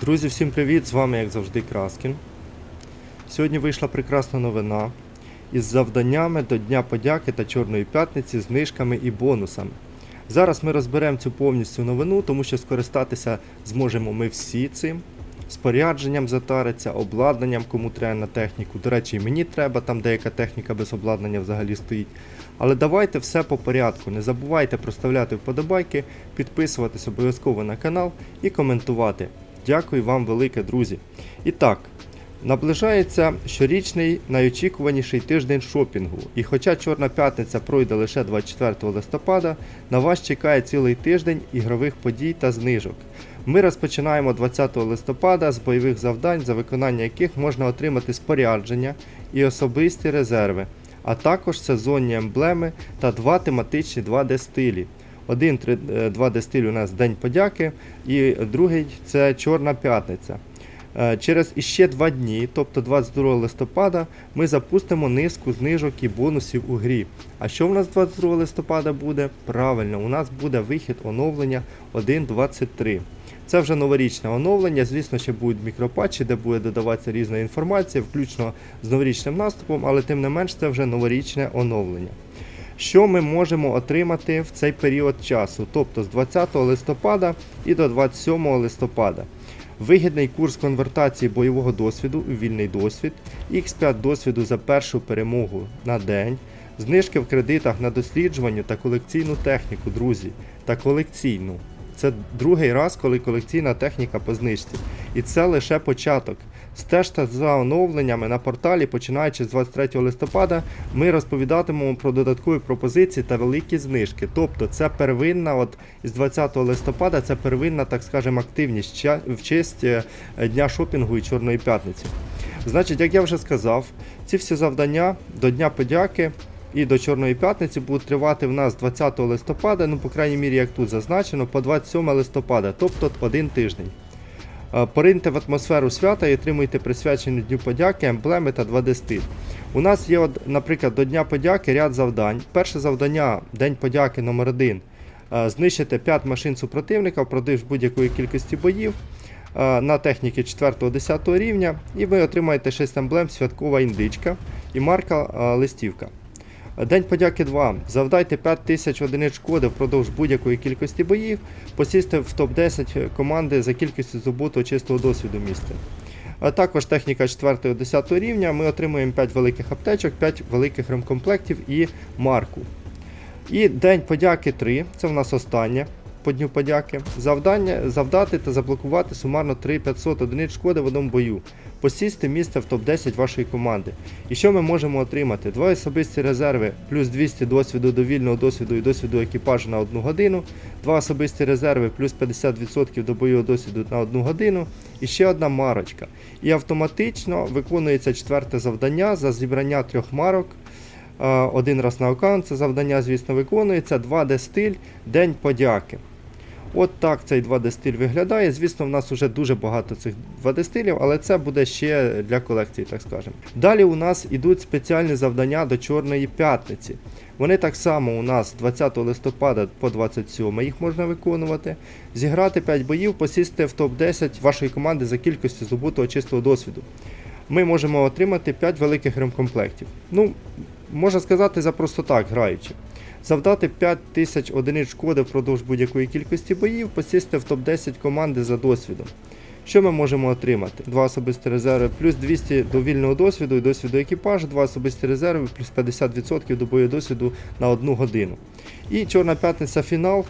Друзі, всім привіт! З вами, як завжди, Краскін. Сьогодні вийшла прекрасна новина із завданнями до Дня подяки та Чорної п'ятниці, знижками і бонусами. Зараз ми розберемо цю повністю новину, тому що скористатися зможемо ми всі цим. Спорядженням затариться, обладнанням, кому треба на техніку. До речі, і мені треба, там деяка техніка без обладнання взагалі стоїть. Але давайте все по порядку. Не забувайте проставляти вподобайки, підписуватись обов'язково на канал і коментувати. Дякую вам велике, друзі. І так, наближається щорічний найочікуваніший тиждень шопінгу. І хоча Чорна п'ятниця пройде лише 24 листопада, на вас чекає цілий тиждень ігрових подій та знижок. Ми розпочинаємо 20 листопада з бойових завдань, за виконання яких можна отримати спорядження і особисті резерви, а також сезонні емблеми та два тематичні 2D стилі. Один 2D стиль у нас День подяки, і другий це Чорна п'ятниця. Е, Через іще два дні, тобто 22 листопада, ми запустимо низку знижок і бонусів у грі. А що в нас 22 листопада буде? Правильно, у нас буде вихід оновлення 1.23. Це вже новорічне оновлення. Звісно, ще будуть мікропатчі, де буде додаватися різна інформація, включно з новорічним наступом, але тим не менш це вже новорічне оновлення. Що ми можемо отримати в цей період часу, тобто з 20 листопада і до 27 листопада. Вигідний курс конвертації бойового досвіду у вільний досвід, X5 досвіду за першу перемогу на день, знижки в кредитах на досліджування та колекційну техніку, друзі, та колекційну. Це другий раз, коли колекційна техніка по знижці. І це лише початок. Стежте за оновленнями на порталі, починаючи з 23 листопада, ми розповідатимемо про додаткові пропозиції та великі знижки. Тобто це первинна, от із 20 листопада, це первинна, так скажемо, активність в честь е, Дня шопінгу і Чорної п'ятниці. Значить, як я вже сказав, ці всі завдання до Дня подяки і до Чорної п'ятниці будуть тривати в нас 20 листопада, ну, по крайній мірі, як тут зазначено, по 27 листопада, тобто один тиждень. Е, Пориньте в атмосферу свята і отримуйте присвячені Дню подяки, емблеми та 2D стиль. У нас є, наприклад, до Дня подяки ряд завдань. Перше завдання День подяки номер 1 Знищити 5 машин супротивника впродовж будь-якої кількості боїв е, на техніки 4-10 рівня, і ви отримаєте 6 емблем святкова індичка і марка е, листівка. День подяки 2. Завдайте 5000 одиниць шкоди впродовж будь-якої кількості боїв, посісти в топ-10 команди за кількістю здобутого чистого досвіду місця. А також техніка 4-10 рівня. Ми отримуємо 5 великих аптечок, 5 великих ремкомплектів і марку. І День подяки 3. Це в нас останнє по дню подяки. Завдання завдати та заблокувати сумарно 3500 одиниць шкоди в одному бою. Посісти місце в топ-10 вашої команди. І що ми можемо отримати? Два особисті резерви, плюс 200 досвіду до вільного досвіду і досвіду екіпажу на 1 годину, два особисті резерви, плюс 50% до бойового досвіду на 1 годину, і ще одна марочка. І автоматично виконується четверте завдання за зібрання трьох марок. Е, Один раз на аккаунт це завдання, звісно, виконується. 2D стиль, День подяки. От так цей 2D стиль виглядає. Звісно, в нас вже дуже багато цих 2D стилів, але це буде ще для колекції, так скажемо. Далі у нас ідуть спеціальні завдання до Чорної п'ятниці. Вони так само у нас з 20 листопада по 27 їх можна виконувати. Зіграти 5 боїв, посісти в топ-10 вашої команди за кількістю здобутого чистого досвіду. Ми можемо отримати 5 великих ремкомплектів. Ну, можна сказати, за просто так, граючи. Завдати 5 тисяч одиниць шкоди впродовж будь-якої кількості боїв, посісти в топ-10 команди за досвідом. Що ми можемо отримати? Два особисті резерви, плюс 200 до вільного досвіду і досвіду екіпажу, два особисті резерви, плюс 50% до бою досвіду на одну годину. І Чорна п'ятниця фінал.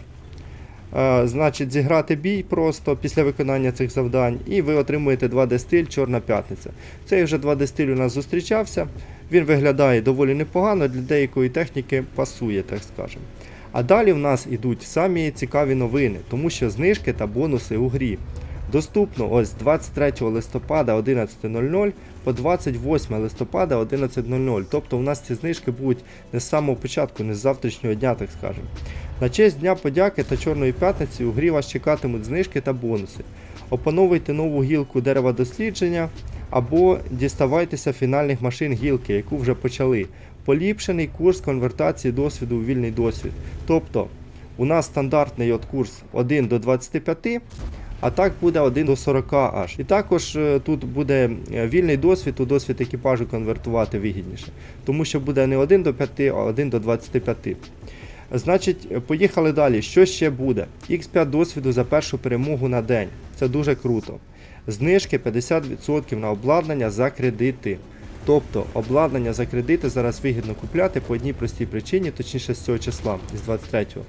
Е, Значить, зіграти бій просто після виконання цих завдань, і ви отримуєте 2D стиль Чорна п'ятниця. Цей вже 2D стиль у нас зустрічався. Він виглядає доволі непогано, для деякої техніки пасує, так скажемо. А далі в нас ідуть самі цікаві новини, тому що знижки та бонуси у грі. Доступно ось з 23 листопада 11.00 по 28 листопада 11.00. Тобто у нас ці знижки будуть не з самого початку, не з завтрашнього дня, так скажемо. На честь Дня подяки та Чорної п'ятниці у грі вас чекатимуть знижки та бонуси. Опановуйте нову гілку дерева дослідження або діставайтеся фінальних машин гілки, яку вже почали. Поліпшений курс конвертації досвіду у вільний досвід. Тобто у нас стандартний от курс 1 до 25. а так буде 1 до 40 аж. І також е, тут буде е, вільний досвід, у досвід екіпажу конвертувати вигідніше, тому що буде не 1 до 5, а 1 до 25. Значить, поїхали далі. Що ще буде? X5 досвіду за першу перемогу на день. Це дуже круто. Знижки 50% на обладнання за кредити. Тобто обладнання за кредити зараз вигідно купляти по одній простій причині, точніше з цього числа, з 23-го.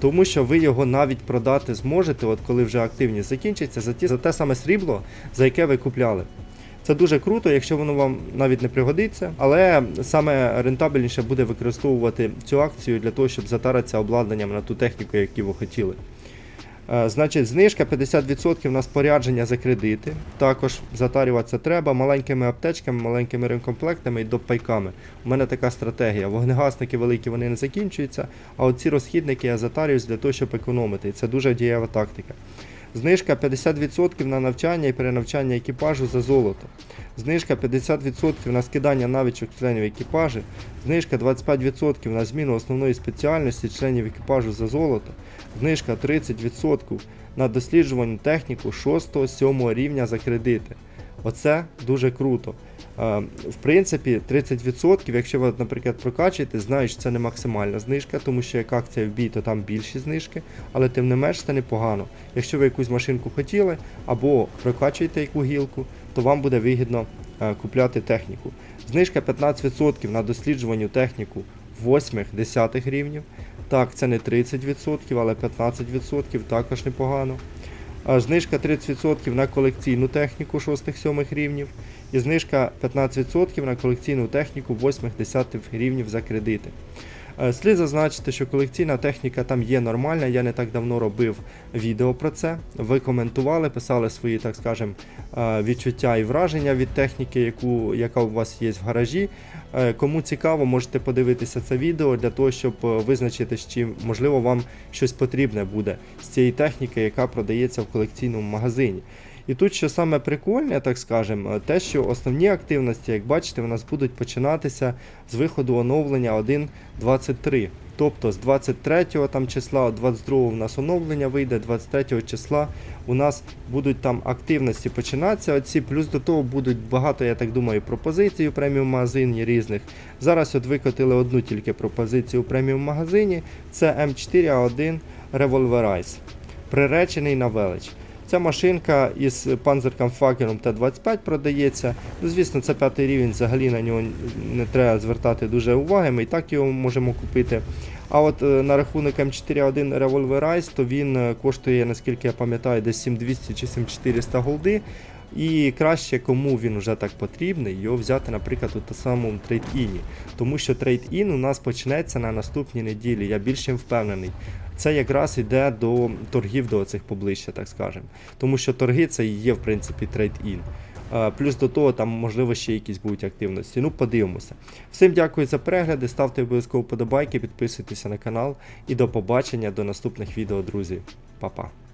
Тому що ви його навіть продати зможете, от коли вже активність закінчиться, за, ті, за те саме срібло, за яке ви купляли. Це дуже круто, якщо воно вам навіть не пригодиться, але саме рентабельніше буде використовувати цю акцію для того, щоб затаратися обладнанням на ту техніку, яку ви хотіли. Е, Значить, знижка 50% на спорядження за кредити. Також затарюватися треба маленькими аптечками, маленькими ремкомплектами і допайками. У мене така стратегія. Вогнегасники великі вони не закінчуються, а оці розхідники я затарююсь для того, щоб економити. І це дуже дієва тактика. Знижка 50% на навчання і перенавчання екіпажу за золото. Знижка 50% на скидання навичок членів екіпажу. Знижка 25% на зміну основної спеціальності членів екіпажу за золото. Знижка 30% на досліджувальну техніку 6-7 рівня за кредити. Оце дуже круто. Е, В принципі, 30%, якщо ви, наприклад, прокачуєте, знаю, що це не максимальна знижка, тому що як акція в бій, то там більші знижки, але тим не менш це непогано. Якщо ви якусь машинку хотіли або прокачуєте яку гілку, то вам буде вигідно е, купляти техніку. Знижка 15% на досліджуванню техніку 8-10 рівнів. Так, це не 30%, але 15% також непогано. Знижка 30% на колекційну техніку 6-7 рівнів. І знижка 15% на колекційну техніку 8-10 рівнів за кредити. Е, Слід зазначити, що колекційна техніка там є нормальна. Я не так давно робив відео про це. Ви коментували, писали свої, так скажем, е, відчуття і враження від техніки, яку, яка у вас є в гаражі. Е, Кому цікаво, можете подивитися це відео для того, щоб визначити, чи можливо вам щось потрібне буде з цієї техніки, яка продається в колекційному магазині. І тут, що саме прикольне, так скажемо, те, що основні активності, як бачите, у нас будуть починатися з виходу оновлення 1.23. Тобто з 23 там числа, 22 у нас оновлення вийде, 23 числа у нас будуть там активності починатися. Оці, плюс до того будуть багато, я так думаю, пропозицій у преміум магазині різних. Зараз от викотили одну тільки пропозицію у преміум магазині. Це М4А1 Revolverize, приречений на велич. Ця машинка із панзеркамфакером Т-25 продається. Ну, звісно, це п'ятий рівень, взагалі на нього не треба звертати дуже уваги, ми і так його можемо купити. А от е, на рахунок М4A1 Revolverize, то він е, коштує, наскільки я пам'ятаю, десь 7200 чи 7400 голди. І краще, кому він вже так потрібний, його взяти, наприклад, у самому трейд-іні. Тому що трейд-ін у нас почнеться на наступній неділі, я більш впевнений. Це якраз йде до торгів до цих поближче, так скажемо. Тому що торги це є, в принципі, трейд-ін. Е, Плюс до того, там, можливо, ще якісь будуть активності. Ну, подивимося. Всім дякую за перегляди, ставте обов'язково подобайки, підписуйтеся на канал і до побачення до наступних відео, друзі. Па-па.